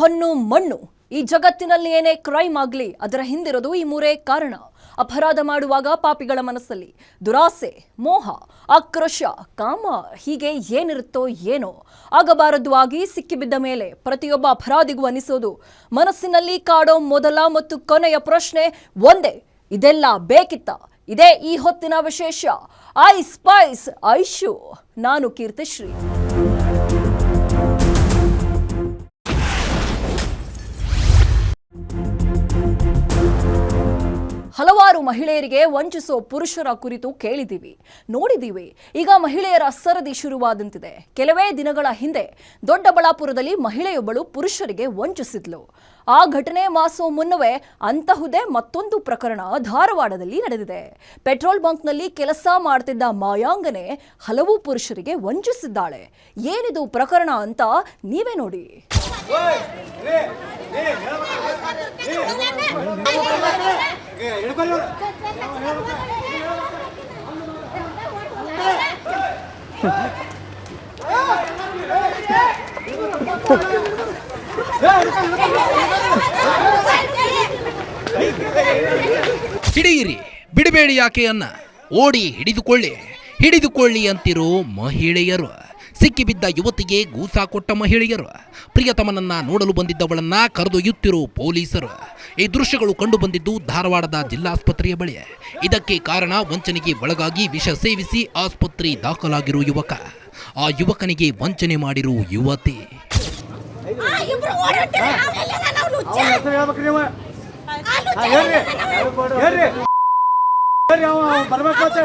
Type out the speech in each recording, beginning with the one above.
ಹೊನ್ನು ಮಣ್ಣು. ಈ ಜಗತ್ತಿನಲ್ಲಿ ಏನೇ ಕ್ರೈಮ್ ಆಗಲಿ, ಅದರ ಹಿಂದಿರೋದು ಈ ಮೂರೇ ಕಾರಣ. ಅಪರಾಧ ಮಾಡುವಾಗ ಪಾಪಿಗಳ ಮನಸ್ಸಲ್ಲಿ ದುರಾಸೆ, ಮೋಹ, ಆಕ್ರೋಶ, ಕಾಮ ಹೀಗೆ ಏನಿರುತ್ತೋ ಏನೋ. ಆಗಬಾರದು ಆಗಿ ಸಿಕ್ಕಿಬಿದ್ದ ಮೇಲೆ ಪ್ರತಿಯೊಬ್ಬ ಅಪರಾಧಿಗೂ ಅನಿಸೋದು ಮನಸ್ಸಿನಲ್ಲಿ ಕಾಡೋ ಮೊದಲ ಮತ್ತು ಕೊನೆಯ ಪ್ರಶ್ನೆ ಒಂದೇ. ಇದೆಲ್ಲ ಬೇಕಿತ್ತ? ಇದೇ ಈ ಹೊತ್ತಿನ ವಿಶೇಷ. I spice Aishu. ನಾನು ಕೀರ್ತಿಶ್ರೀ. ಹಲವಾರು ಮಹಿಳೆಯರಿಗೆ ವಂಚಿಸೋ ಪುರುಷರ ಕುರಿತು ಕೇಳಿದ್ದೀವಿ, ನೋಡಿದ್ದೀವಿ. ಈಗ ಮಹಿಳೆಯರ ಸರದಿ ಶುರುವಾದಂತಿದೆ. ಕೆಲವೇ ದಿನಗಳ ಹಿಂದೆ ದೊಡ್ಡಬಳ್ಳಾಪುರದಲ್ಲಿ ಮಹಿಳೆಯೊಬ್ಬಳು ಪುರುಷರಿಗೆ ವಂಚಿಸಿದ್ಲು. ಆ ಘಟನೆ ಮಾಸೋ ಮುನ್ನವೇ ಅಂತಹುದೇ ಮತ್ತೊಂದು ಪ್ರಕರಣ ಧಾರವಾಡದಲ್ಲಿ ನಡೆದಿದೆ ಪೆಟ್ರೋಲ್ ಬಂಕ್ನಲ್ಲಿ ಕೆಲಸ ಮಾಡ್ತಿದ್ದ ಮಾಯಾಂಗನೆ ಹಲವು ಪುರುಷರಿಗೆ ವಂಚಿಸಿದ್ದಾಳೆ ಏನಿದು ಪ್ರಕರಣ ಅಂತ ನೀವೇ ನೋಡಿ ಹಿಡಿಯಿರಿ ಬಿಡಬೇಡಿ ಯಾಕೆ ಅನ್ನ? ಓಡಿ ಹಿಡಿದುಕೊಳ್ಳಿ. ಹಿಡಿದುಕೊಳ್ಳಿ ಅಂತಿರೋ ಮಹಿಳೆಯರು. ಸಿಕ್ಕಿಬಿದ್ದ ಯುವತಿಗೆ ಗೂಸಾ ಕೊಟ್ಟ ಮಹಿಳೆಯರು. ಪ್ರಿಯತಮನನ್ನ ನೋಡಲು ಬಂದಿದ್ದವಳನ್ನ ಕರೆದೊಯ್ಯುತ್ತಿರೋ ಪೊಲೀಸರು. ಈ ದೃಶ್ಯಗಳು ಕಂಡು ಬಂದಿದ್ದು ಧಾರವಾಡದ ಜಿಲ್ಲಾಸ್ಪತ್ರೆಯ ಬಳಿ. ಇದಕ್ಕೆ ಕಾರಣ ವಂಚನೆಗೆ ಒಳಗಾಗಿ ವಿಷ ಸೇವಿಸಿ ಆಸ್ಪತ್ರೆ ದಾಖಲಾಗಿರೋ ಯುವಕ. ಆ ಯುವಕನಿಗೆ ವಂಚನೆ ಮಾಡಿರುವ ಯುವತಿ. ಹೇಳ್ರಿ. ಹೇಳ್ರಿ. ಹೇಳ್ರಿ ಬರ್ಬೇಕು ಮತ್ತೆ.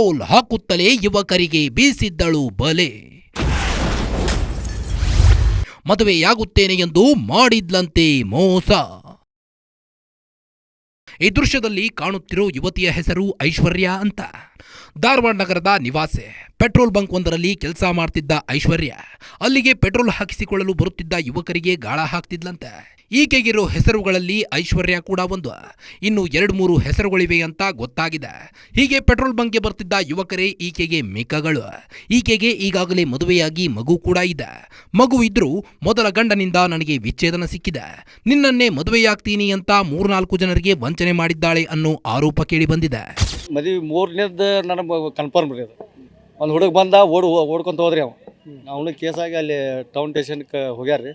ಪೆಟ್ರೋಲ್ ಹಾಕುತ್ತಲೇ ಯುವಕರಿಗೆ ಬೀಸಿದ್ದಳು ಬಲೆ. ಮದುವೆಯಾಗುತ್ತೇನೆ ಎಂದು ಮಾಡಿದ್ಲಂತೆ ಮೋಸ. ಈ ದೃಶ್ಯದಲ್ಲಿ ಕಾಣುತ್ತಿರೋ ಯುವತಿಯ ಹೆಸರು ಐಶ್ವರ್ಯ ಅಂತ. ಧಾರವಾಡ ನಗರದ ನಿವಾಸೆ ಪೆಟ್ರೋಲ್ ಬಂಕ್ ಒಂದರಲ್ಲಿ ಕೆಲಸ ಮಾಡ್ತಿದ್ದ ಐಶ್ವರ್ಯ ಅಲ್ಲಿಗೆ ಪೆಟ್ರೋಲ್ ಹಾಕಿಸಿಕೊಳ್ಳಲು ಬರುತ್ತಿದ್ದ ಯುವಕರಿಗೆ ಗಾಳ ಹಾಕ್ತಿದ್ಲಂತೆ. ಈಕೆಗಿರೋ ಹೆಸರುಗಳಲ್ಲಿ ಐಶ್ವರ್ಯ ಕೂಡ ಒಂದು. ಇನ್ನು ಎರಡು ಮೂರು ಹೆಸರುಗಳಿವೆ ಅಂತ ಗೊತ್ತಾಗಿದೆ. ಹೀಗೆ ಪೆಟ್ರೋಲ್ ಬಂಕ್ಗೆ ಬರ್ತಿದ್ದ ಯುವಕರೇ ಈಕೆಗೆ ಮೇಕಗಳು. ಈಕೆಗೆ ಈಗಾಗಲೇ ಮದುವೆಯಾಗಿ ಮಗು ಕೂಡ ಇದೆ. ಮಗು ಇದ್ರೂ ಮೊದಲ ಗಂಡನಿಂದ ನನಗೆ ವಿಚ್ಛೇದನ ಸಿಕ್ಕಿದೆ. ನಿನ್ನನ್ನೇ ಮದುವೆಯಾಗ್ತೀನಿ ಅಂತ ಮೂರ್ನಾಲ್ಕು ಜನರಿಗೆ ವಂಚನೆ ಮಾಡಿದ್ದಾಳೆ ಅನ್ನೋ ಆರೋಪ ಕೇಳಿ ಬಂದಿದೆ ಮದುವೆ ಮೂರನೇದು ನನಗೆ ಕನ್ಫರ್ಮ್ ರೀ ಅದು. ಒಂದು ಹುಡುಗ ಬಂದ ಓಡ್ ಓಡ್ಕೊಂತ ಹೋದ್ರಿ ಅವ. ಅವನು ಕೇಸಾಗಿ ಅಲ್ಲಿ ಟೌನ್ ಸ್ಟೇಷನ್ಗೆ ಹೋಗ್ಯಾರ ರೀ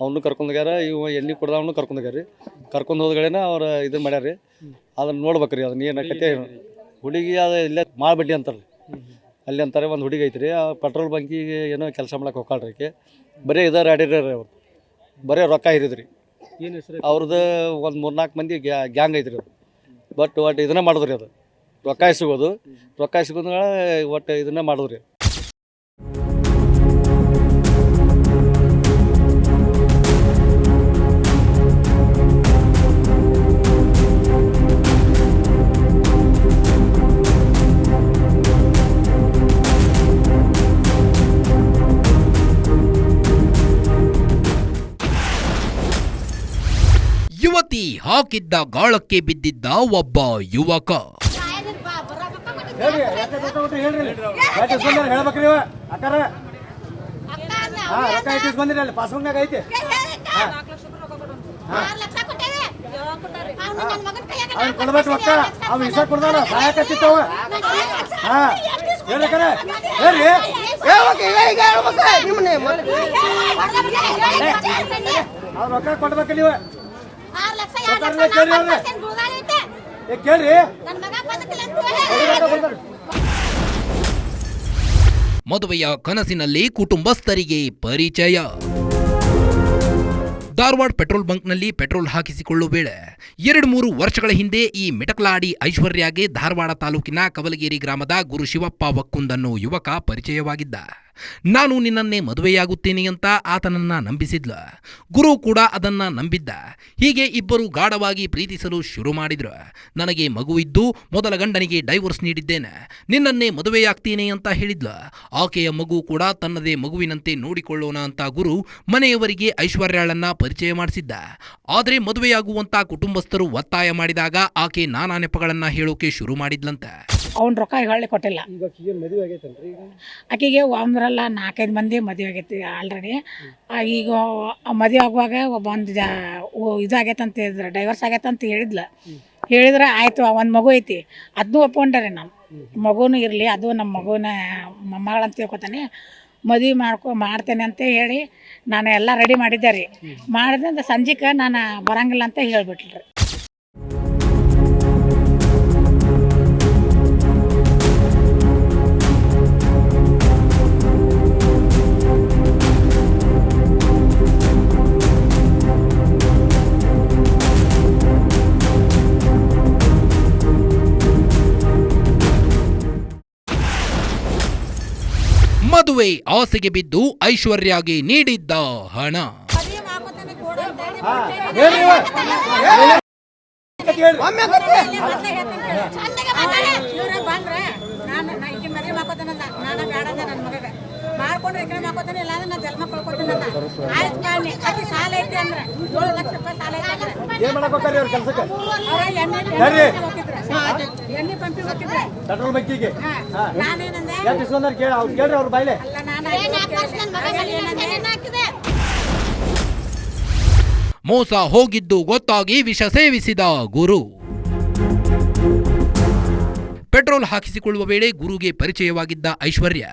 ಅವನು ಕರ್ಕೊಂಡ್ ಹೋಗ್ಯಾರ ಇವ ಎಣ್ಣೆ ಕುಡ್ದವನು ಕರ್ಕೊಂಡ್ ಹೋಗ್ಯಾರ. ರೀ ಕರ್ಕೊಂಡು ಹೋದ್ಗಳೇನ ಅವ್ರು ಇದನ್ನ ಮಾಡ್ಯಾರ. ರೀ ಅದನ್ನ ನೋಡ್ಬೇಕು ರೀ ಅದನ್ನ ಏನು ಕತೆ ಹುಡುಗಿ ಅದು ಇಲ್ಲೇ ಮಾಡ್ಬಿಡ್ಲಿ ಅಂತಾರೆ ಅಲ್ಲಿ ಅಂತಾರೆ ಒಂದು ಹುಡುಗಿ ಐತ್ರಿ. ಆ ಪೆಟ್ರೋಲ್ ಬಂಕಿಗೆ ಏನೋ ಕೆಲಸ ಮಾಡಕ್ಕೆ ಹೋಗ್ಕಾಳ್ರಿ ಆಕೆ. ಬರೀ ಇದಾರ ಆಡಿರ್ರಿ ಅವ್ರು. ಬರೀ ರೊಕ್ಕ ಹಿರಿದ್ರಿ. ಅವ್ರದ್ದು ಒಂದು ಮೂರ್ನಾಲ್ಕು ಮಂದಿ ಗ್ಯಾಂಗ್ ಐತ್ರಿ ಅದು. ಬಟ್ ಒಟ್ಟು ಇದನ್ನ ಮಾಡಿದ್ರಿ ಅದು. ರೊಕ್ಕ ಸಿಗೋದು ರೊಕ್ಕ ಸಿಗೋದು ಒಟ್ಟು ಇದನ್ನ ಮಾಡಿದ್ರಿ. ಹಾಂ ಗಾಳಕ್ಕೆ ಬಿದ್ದಿದ್ದ ಒಬ್ಬ ಯುವಕ ಅವ್ರು ರೊಕ್ಕ ಕೊಡ್ಬೇಕು ನೀವು ಕೇಳ್ರಿ. ನನ್ನ ಮಗ ಅಂತ ಹೇಳಿ. ರೊಕ್ಕ ಮದುವೆಯ ಕನಸಿನಲ್ಲಿ ಕುಟುಂಬಸ್ಥರಿಗೆ ಪರಿಚಯ. ಧಾರವಾಡ ಪೆಟ್ರೋಲ್ ಬಂಕ್ನಲ್ಲಿ ಪೆಟ್ರೋಲ್ ಹಾಕಿಸಿಕೊಳ್ಳುವ ವೇಳೆ ಎರಡು ಮೂರು ವರ್ಷಗಳ ಹಿಂದೆ ಈ ಮಿಟಕ್ಲಾಡಿ ಐಶ್ವರ್ಯಾಗೆ ಧಾರವಾಡ ತಾಲೂಕಿನ ಕವಲಗೇರಿ ಗ್ರಾಮದ ಗುರು ಶಿವಪ್ಪ ವಕ್ಕುಂದನ್ನು ಯುವಕ ಪರಿಚಯವಾಗಿದ್ದ. ನಾನು ನಿನ್ನನ್ನೇ ಮದುವೆಯಾಗುತ್ತೇನೆ ಅಂತ ಆತನನ್ನ ನಂಬಿಸಿದ್ಲ. ಗುರು ಕೂಡ ಅದನ್ನ ನಂಬಿದ್ದ. ಹೀಗೆ ಇಬ್ಬರು ಗಾಢವಾಗಿ ಪ್ರೀತಿಸಲು ಶುರು ಮಾಡಿದ್ರು. ನನಗೆ ಮಗುವಿದ್ದು ಮೊದಲ ಗಂಡನಿಗೆ ಡೈವೋರ್ಸ್ ನೀಡಿದ್ದೇನೆ. ನಿನ್ನನ್ನೇ ಮದುವೆಯಾಗ್ತೀನಿ ಅಂತ ಹೇಳಿದ್ಲ. ಆಕೆಯ ಮಗು ಕೂಡ ತನ್ನದೇ ಮಗುವಿನಂತೆ ನೋಡಿಕೊಳ್ಳೋಣ ಅಂತ ಗುರು ಮನೆಯವರಿಗೆ ಐಶ್ವರ್ಯಾಳನ್ನ ಪರಿಚಯ ಮಾಡಿಸಿದ್ದ. ಆದರೆ ಮದುವೆಯಾಗುವಂತ ಕುಟುಂಬಸ್ಥರು ಒತ್ತಾಯ ಮಾಡಿದಾಗ ಆಕೆ ನಾನಾ ನೆಪಗಳನ್ನ ಹೇಳೋಕೆ ಶುರು ಮಾಡಿದ್ಲಂತೆ. ಅವ್ನ ರೊಕ್ಕ ಹೇಳಿ ಕೊಟ್ಟಿಲ್ಲ. ಆಕೆಗೆ ಮದುವೆ ಒಂದರಲ್ಲ ನಾಲ್ಕೈದು ಮಂದಿ ಮದುವೆ ಆಗೈತಿ ಆಲ್ರೆಡಿ ಈಗ ಮದುವೆ ಆಗುವಾಗ ಒಬ್ಬ ಒಂದು ಅಂತ ಹೇಳಿದ್ರೆ ಡೈವರ್ಸ್ ಆಗೈತೆ ಅಂತ ಹೇಳಿದ್ಲ. ಹೇಳಿದ್ರೆ ಆಯಿತು ಒಂದು ಮಗು ಐತಿ. ಅದನ್ನೂ ಒಪ್ಕೊಂಡೆ ರೀ ನಾನು ಮಗುನೂ ಇರಲಿ ಅದು ನಮ್ಮ ಮಗುನ ಮೊಮ್ಮಗಳಂತ ತಿಳ್ಕೊತಾನೆ. ಮದುವೆ ಮಾಡ್ಕೊ ಮಾಡ್ತೇನೆ ಅಂತ ಹೇಳಿ ನಾನು ಎಲ್ಲ ರೆಡಿ ಮಾಡಿದ್ದೆ ರೀ. ಮಾಡಿದ್ರೆ ಸಂಜೆಗೆ ನಾನು ಬರಂಗಿಲ್ಲ ಅಂತ ಹೇಳಿಬಿಟ್ರಿ ನಾನು ಬಿದ್ದು ಐಶ್ವರ್ಯಾಗಿ ನೀಡಿದ್ದ ಹಣ. ಮಾಡ್ಕೊಂಡ್ರೆ ಮಾಡ್ಕೊತಾನೆ ಇಲ್ಲ ಅಂದ್ರೆ ನಾನು ಜನ್ಮ ಕಳ್ಕೊತೀನಿ. ಆಯ್ತು ಕಾಣಿ ಸಾಲ ಐತಿ ಅಂದ್ರೆ ಏಳು ಲಕ್ಷ ರೂಪಾಯಿ ಸಾಲ ಐತಿ ಅಂದ್ರೆ. ಏನ್ ಮಾಡಕ್ ಹೋಗ್ತಾರೆ ಅವ್ರ ಕೆಲ್ಸಕ್ಕೆ? ಎಣ್ಣೆ ಪೆಟ್ರೋಲ್ ಬಂಕಿಗೆ ಕೇಳ ಅವ್ರು ಕೇಳ್ರಿ ಅವ್ರ ಬಾಯ್ಲೆ. ಅಲ್ಲ ಮೋಸ ಹೋಗಿದ್ದು ಗೊತ್ತಾಗಿ ವಿಷ ಸೇವಿಸಿದ ಗುರು. ಪೆಟ್ರೋಲ್ ಹಾಕಿಸಿಕೊಳ್ಳುವ ವೇಳೆ ಗುರುಗೆ ಪರಿಚಯವಾಗಿದ್ದ ಐಶ್ವರ್ಯ,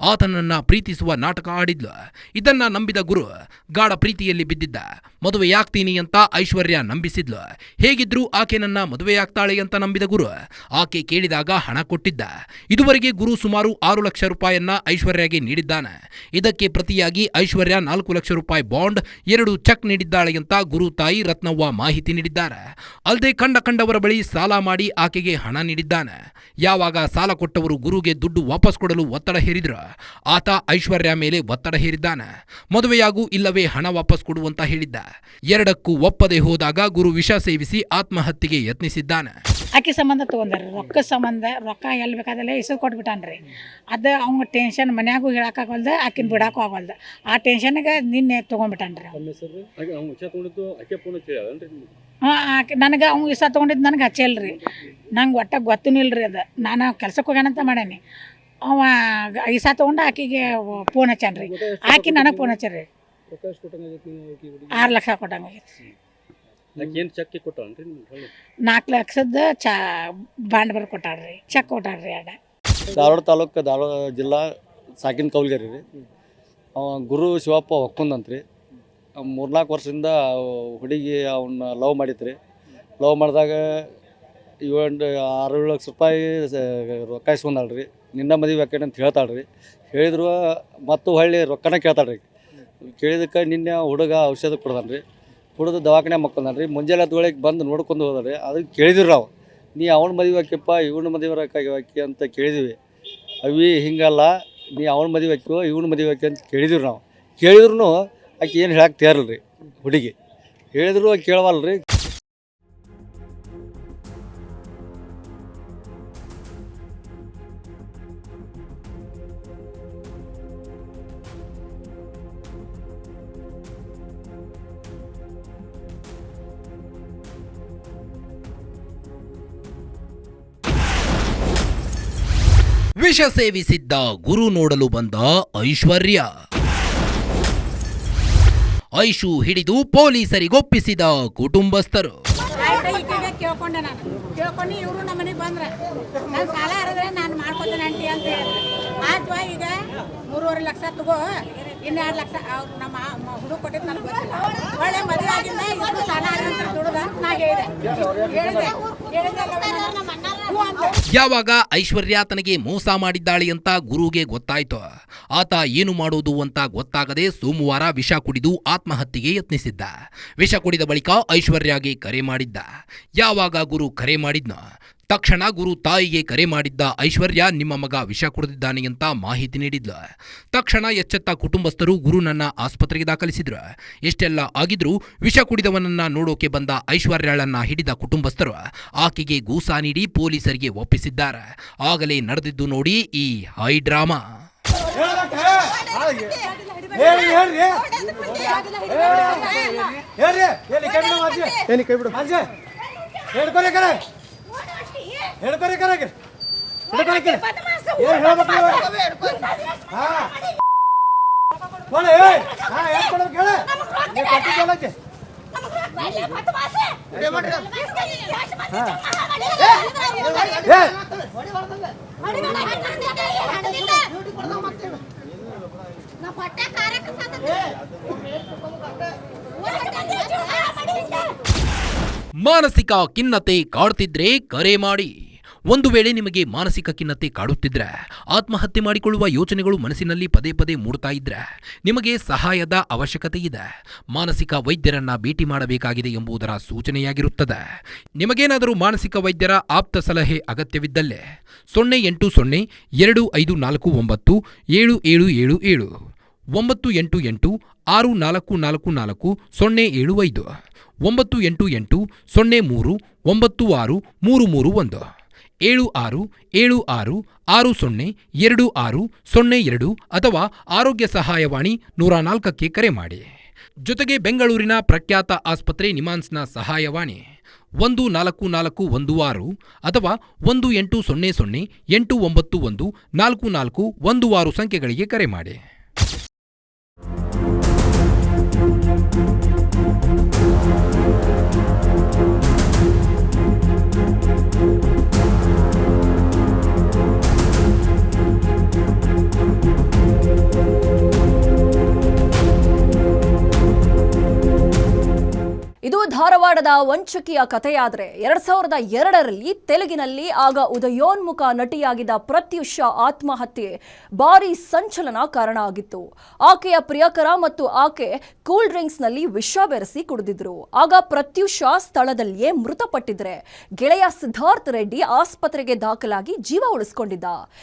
ಆತನನ್ನ ಪ್ರೀತಿಸುವ ನಾಟಕ ಆಡಿದ್ಲು. ಇದನ್ನ ನಂಬಿದ ಗುರು ಗಾಢ ಪ್ರೀತಿಯಲ್ಲಿ ಬಿದ್ದಿದ್ದ. ಮದುವೆಯಾಗ್ತೀನಿ ಅಂತ ಐಶ್ವರ್ಯ ನಂಬಿಸಿದ್ಲು. ಹೇಗಿದ್ರೂ ಆಕೆ ನನ್ನ ಮದುವೆಯಾಗ್ತಾಳೆ ಅಂತ ನಂಬಿದ ಗುರು. ಆಕೆ ಕೇಳಿದಾಗ ಹಣ ಕೊಟ್ಟಿದ್ದ. ಇದುವರೆಗೆ ಗುರು ಸುಮಾರು ಆರು ಲಕ್ಷ ರೂಪಾಯಿಯನ್ನ ಐಶ್ವರ್ಯಗೆ ನೀಡಿದ್ದಾನೆ. ಇದಕ್ಕೆ ಪ್ರತಿಯಾಗಿ ಐಶ್ವರ್ಯ ನಾಲ್ಕು ಲಕ್ಷ ರೂಪಾಯಿ ಬಾಂಡ್, ಎರಡು ಚೆಕ್ ನೀಡಿದ್ದಾಳೆ ಅಂತ ಗುರು ತಾಯಿ ರತ್ನವ್ವ ಮಾಹಿತಿ ನೀಡಿದ್ದಾರೆ. ಅಲ್ಲದೆ ಕಂಡ ಕಂಡವರ ಬಳಿ ಸಾಲ ಮಾಡಿ ಆಕೆಗೆ ಹಣ ನೀಡಿದ್ದಾನೆ. ಯಾವಾಗ ಸಾಲ ಕೊಟ್ಟವರು ಗುರುಗೆ ದುಡ್ಡು ವಾಪಸ್ ಕೊಡಲು ಒತ್ತಡ ಹೇರಿದ್ರ. ಆತ ಐಶ್ವರ್ಯ ಮೇಲೆ ಒತ್ತಡ ಹೇರಿದ್ದಾನೆ. ಮದುವೆಯಾಗೂ ಇಲ್ಲವೇ ಹಣ ವಾಪಸ್ ಕೊಡುವಂತ ಹೇಳಿದ್ದ. ಎರಡಕ್ಕೂ ಒಪ್ಪದೆ ಹೋದಾಗ ಗುರು ವಿಷ ಸೇವಿಸಿ ಆತ್ಮಹತ್ಯೆಗೆ ಯತ್ನಿಸಿದ್ದಾನೆ. ಆಕೆ ಸಂಬಂಧ ತೊಗೊಂಡಾರ ರೊಕ್ಕ ಸಂಬಂಧ ರೊಕ್ಕ ಎಲ್ಲಿ ಬೇಕಾದಲ್ಲೇ ಇಸು ಕೊಟ್ಬಿಟ್ಟಾನ್ರಿ. ಅದು ಅವ್ನ ಟೆನ್ಷನ್ ಮನ್ಯಾಗೂ ಹೇಳಕ್ಕಾಗಲ್ದ ಆಕಿನ ಬಿಡಾಕು ಆಗಲ್ದ ಆ ಟೆನ್ಷನ್ಗೆ ನಿನ್ನೆ ತೊಗೊಂಡ್ಬಿಟ್ಟಾನ್ರಿ ರೀ? ಹಾಂ ಆಕೆ ನನಗೆ ಅವ್ನು ಇಸ ತೊಗೊಂಡಿದ್ದು ನನಗೆ ಹಚ್ಚಲ್ರಿ ನಂಗೆ ಒಟ್ಟ ಗೊತ್ತೂ ಇಲ್ರಿ ಅದು. ನಾನು ಕೆಲ್ಸಕ್ಕೆ ಹೋಗ್ಯಾನಂತ ಮಾಡ್ಯಾನಿ ಅವ ಇಸ ತೊಗೊಂಡು ಆಕಿಗೆ ಫೋನ್ ಹಚ್ಚಾನ್ರಿ. ಆಕಿ ನನಗೆ ಫೋನ್ ಹಚ್ಚಾರಿ ರೊಕ್ಕ ಎಷ್ಟು ಕೊಟ್ಟಂಗಾಗೈತಿ ನೀವು ಆಕಿ ಹುಡುಗಿ? ಆರು ಲಕ್ಷ ಕೊಟ್ಟಂಗಾಗೈತಿ ಆಕೆ ಏನು ಚೆಕ್ ಕೊಟ್ಟವನ್ರಿ ನಿಮ್ಗೆ ನಾಲ್ಕು ಲಕ್ಷದ ಚಾ ಬಾಂಡ್ ಬರ್ ಕೊಟ್ಟಾರ್ರಿ ಚೆಕ್ ಕೊಟ್ಟಾರ್ರಿ ಅಡ ಧಾರವಾಡ ತಾಲೂಕು ಧಾರವಾಡ ಜಿಲ್ಲಾ ಸಾಕಿನ ಕೌಲ್ಗರಿ ರೀ. ಅವ ಗುರು ಶಿವಪ್ಪ ಒಕ್ಕೊಂದಂತ್ರಿ ಮೂರ್ನಾಲ್ಕು ವರ್ಷದಿಂದ ಹುಡುಗಿ ಅವನ್ನ ಲವ್ ಮಾಡಿತ್ರಿ ಲವ್ ಮಾಡಿದಾಗ ಏಳು ಆರು ಏಳು ಲಕ್ಷ ರೂಪಾಯಿ ಸ- ರೊಕ್ಕ ಇಸ್ಕೊಂಡಾಳ್ರಿ. ನಿನ್ನ ಮದುವೆ ಆಕೇನೆ ಅಂತ ಹೇಳ್ತಾಳ್ರಿ. ಹೇಳಿದ್ರು ಮತ್ತು ಹೊಳ್ಳಿ ರೊಕ್ಕನ ಕೇಳ್ತಾಳ್ರಿ. ಕೇಳಿದಕ್ಕೆ ನಿನ್ನೆ ಹುಡುಗ ಔಷಧ ಕೊಡ್ದಾನ ರೀ ಕುಡಿದು ದವಾಖಾನೆ ಮಕ್ಕೊಂದಾನ್ರಿ ಮುಂಜಾನೆ ಹತ್ತುಗಳಿಗೆ ಬಂದು ನೋಡ್ಕೊಂಡು ಹೋದ ರೀ ಅದಕ್ಕೆ ಕೇಳಿದ್ರು ನಾವು. ನೀ ಅವನ ಮದುವೆ ಹಾಕಿಪ್ಪ ಇವನ ಮದುವೆ ಹಾಕಿ ಅಂತ ಕೇಳಿದ್ವಿ. ಅವಿ ಹಿಂಗಲ್ಲ, ನೀ ಅವ್ನ ಮದುವೆ ಹಾಕಿವ ಇವನ ಮದುವೆ ಹಾಕಿ ಅಂತ ಕೇಳಿದ್ರು ನಾವು. ಕೇಳಿದ್ರು ಆಕೆ ಏನು ಹೇಳಕ್ಕೆ ತಯಾರಲ್ರಿ ಹುಡುಗಿ. ಹೇಳಿದ್ರು ಕೇಳವಲ್ಲ ಕೇಳವಲ್ರಿ. ವಿಷ ಸೇವಿಸಿದ್ದ ಗುರು ನೋಡಲು ಬಂದ ಐಶ್ವರ್ಯ. ಐಶು ಹಿಡಿದು ಪೊಲೀಸರಿಗೊಪ್ಪಿಸಿದ ಕುಟುಂಬಸ್ಥರು. ನಾನು ಇವರು ನಮ್ಮ ಬಂದ್ರೆ ನಾನು ಸಾಲ ನಾನು ಆಂಟಿ ಅಂತ ಈಗ ಮೂರುವರೆ ಲಕ್ಷ ತಗೋ ಇನ್ನೆರಡು ಲಕ್ಷ ಅವ್ರು ನಮ್ಮ ಹುಡುಗ ಕೊಟ್ಟಿದ್ದು ನನಗೆ ಒಳ್ಳೆ ಮದುವೆ ಆಗಿಲ್ಲ ಸಾಲ ಅಂತ ಹೇಳಿದೆ ಹೇಳಿದೆ ಅಂತ ಯಾವಾಗ ಐಶ್ವರ್ಯ ತನಗೆ ಮೋಸ ಮಾಡಿದ್ದಾಳೆ ಅಂತ ಗುರುಗೆ ಗೊತ್ತಾಯ್ತು. ಆತ ಏನು ಮಾಡೋದು ಅಂತ ಗೊತ್ತಾಗದೆ ಸೋಮವಾರ ವಿಷ ಕುಡಿದು ಆತ್ಮಹತ್ಯೆಗೆ ಯತ್ನಿಸಿದ್ದ. ವಿಷ ಕುಡಿದ ಬಳಿಕ ಐಶ್ವರ್ಯಗೆ ಕರೆ ಮಾಡಿದ್ದ. ಯಾವಾಗ ಗುರು ಕರೆ ಮಾಡಿದ್ನೋ ತಕ್ಷಣ ಗುರು ತಾಯಿಗೆ ಕರೆ ಮಾಡಿದ್ದ ಐಶ್ವರ್ಯ ನಿಮ್ಮ ಮಗ ವಿಷ ಕುಡಿದಿದ್ದಾನೆ ಅಂತ ಮಾಹಿತಿ ನೀಡಿದ್ಲು ತಕ್ಷಣ ಎಚ್ಚೆತ್ತ ಕುಟುಂಬಸ್ಥರು ಗುರುನನ್ನ ಆಸ್ಪತ್ರೆಗೆ ದಾಖಲಿಸಿದ್ರು ಎಷ್ಟೆಲ್ಲ ಆಗಿದ್ರೂ ವಿಷ ಕುಡಿದವನನ್ನ ನೋಡೋಕೆ ಬಂದ ಐಶ್ವರ್ಯಳನ್ನ ಹಿಡಿದ ಕುಟುಂಬಸ್ಥರು ಆಕೆಗೆ ಗೂಸಾ ನೀಡಿ ಪೊಲೀಸರಿಗೆ ಒಪ್ಪಿಸಿದ್ದಾರೆ ಆಗಲೇ ನಡೆದಿದ್ದು ನೋಡಿ ಈ ಹೈ ಡ್ರಾಮಾ ಹೇಳಿ ಹೇಳ್ರಿ ಕರೆಗೆ ಏನು ಹಾ ಮಾನಸಿಕ ಖಿನ್ನತೆ ಕಾಡ್ತಿದ್ರೆ ಕರೆ ಮಾಡಿ ಒಂದು ವೇಳೆ ನಿಮಗೆ ಮಾನಸಿಕ ಖಿನ್ನತೆ ಕಾಡುತ್ತಿದ್ರೆ, ಆತ್ಮಹತ್ಯೆ ಮಾಡಿಕೊಳ್ಳುವ ಯೋಚನೆಗಳು ಮನಸ್ಸಿನಲ್ಲಿ ಪದೇ ಪದೇ ಮೂಡ್ತಾ ಇದ್ರೆ, ನಿಮಗೆ ಸಹಾಯದ ಅವಶ್ಯಕತೆ ಇದೆ. ಮಾನಸಿಕ ವೈದ್ಯರನ್ನ ಭೇಟಿ ಮಾಡಬೇಕಾಗಿದೆ ಎಂಬುದರ ಸೂಚನೆಯಾಗಿರುತ್ತದೆ. ನಿಮಗೇನಾದರೂ ಮಾನಸಿಕ ವೈದ್ಯರ ಆಪ್ತ ಸಲಹೆ ಅಗತ್ಯವಿದ್ದಲ್ಲಿ, ಸೊನ್ನೆ ಎಂಟು ಸೊನ್ನೆ ಎರಡು ಐದು ನಾಲ್ಕು ಒಂಬತ್ತು ಏಳು ಏಳು ಏಳು ಏಳು, ಒಂಬತ್ತು ಎಂಟು ಎಂಟು ಆರು ನಾಲ್ಕು ನಾಲ್ಕು ನಾಲ್ಕು ಸೊನ್ನೆ ಏಳು ಐದು, ಒಂಬತ್ತು ಎಂಟು ಎಂಟು ಸೊನ್ನೆ ಮೂರು ಒಂಬತ್ತು ಆರು ಮೂರು ಮೂರು ಒಂದು. ಏಳು ಆರು ಏಳು ಆರು ಆರು ಸೊನ್ನೆ, ಎರಡು ಆರು, ಸೊನ್ನೆ ಎರಡು ಅಥವಾ ಆರೋಗ್ಯ ಸಹಾಯವಾಣಿ ನೂರ ನಾಲ್ಕಕ್ಕೆ ಕರೆ ಮಾಡಿ. ಜೊತೆಗೆ ಬೆಂಗಳೂರಿನ ಪ್ರಖ್ಯಾತ ಆಸ್ಪತ್ರೆ ನಿಮಾನ್ಸ್ನ ಸಹಾಯವಾಣಿ ಒಂದು ನಾಲ್ಕು ನಾಲ್ಕು ಒಂದು ಆರು ಅಥವಾ ಒಂದು ಎಂಟು ಸೊನ್ನೆ ಸೊನ್ನೆ ಎಂಟು ಒಂಬತ್ತು ಒಂದು ನಾಲ್ಕು ನಾಲ್ಕು ಒಂದು ಆರು ಸಂಖ್ಯೆಗಳಿಗೆ ಕರೆ ಮಾಡಿ. ಇದು ಧಾರವಾಡದ ವಂಚಕಿಯ ಕಥೆಯಾದರೆ ಎರಡ್ ಸಾವಿರದ ಎರಡರಲ್ಲಿ ತೆಲುಗಿನಲ್ಲಿ ಆಗ ಉದಯೋನ್ಮುಖ ನಟಿಯಾಗಿದ್ದ ಪ್ರತ್ಯುಷ ಆತ್ಮಹತ್ಯೆ ಭಾರಿ ಸಂಚಲನ ಕಾರಣ ಆಗಿತ್ತು. ಆಕೆಯ ಪ್ರಿಯಕರ ಮತ್ತು ಆಕೆ ಕೂಲ್ ಡ್ರಿಂಕ್ಸ್ನಲ್ಲಿ ವಿಷ ಬೆರೆಸಿ ಕುಡಿದಿದ್ರು. ಆಗ ಪ್ರತ್ಯುಷ ಸ್ಥಳದಲ್ಲಿಯೇ ಮೃತಪಟ್ಟಿದ್ರೆ ಗೆಳೆಯ ಸಿದ್ಧಾರ್ಥ ರೆಡ್ಡಿ ಆಸ್ಪತ್ರೆಗೆ ದಾಖಲಾಗಿ ಜೀವ ಉಳಿಸ್ಕೊಂಡಿದ್ದ.